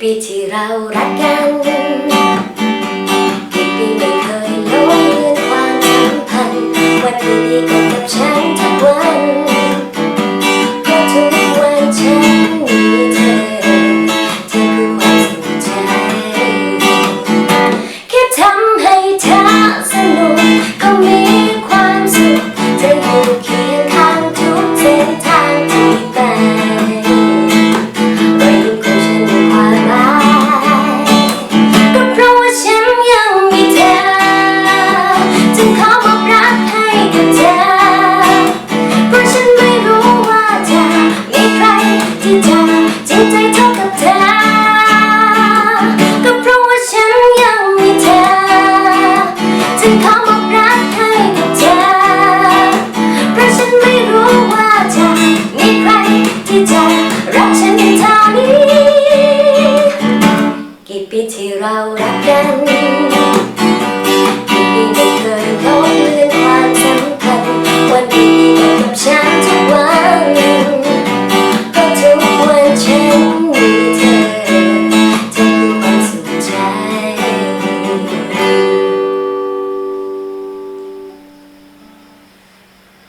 ปีที่เรารักกัน กี่ปีไม่เคยลงเลือนความสัมพันธ์วันดีๆก็กับฉันทุกวันเพราะทุกวันฉันมีเธอ เธอคือความสุขใจแค่ทำให้เธอสนุกก็มีความสุขเธออยู่เคียง กับเธอ เพราะฉันไม่รู้ว่าจะมีใครที่จะจริงใจเท่ากับเธอ ก็เพราะว่าฉันยังมีเธอ จึงขอบอกรักให้กับเธอ เพราะฉันไม่รู้ว่าจะมีใครที่จะรักฉันเท่านี้ กี่ปีที่เรารักกัน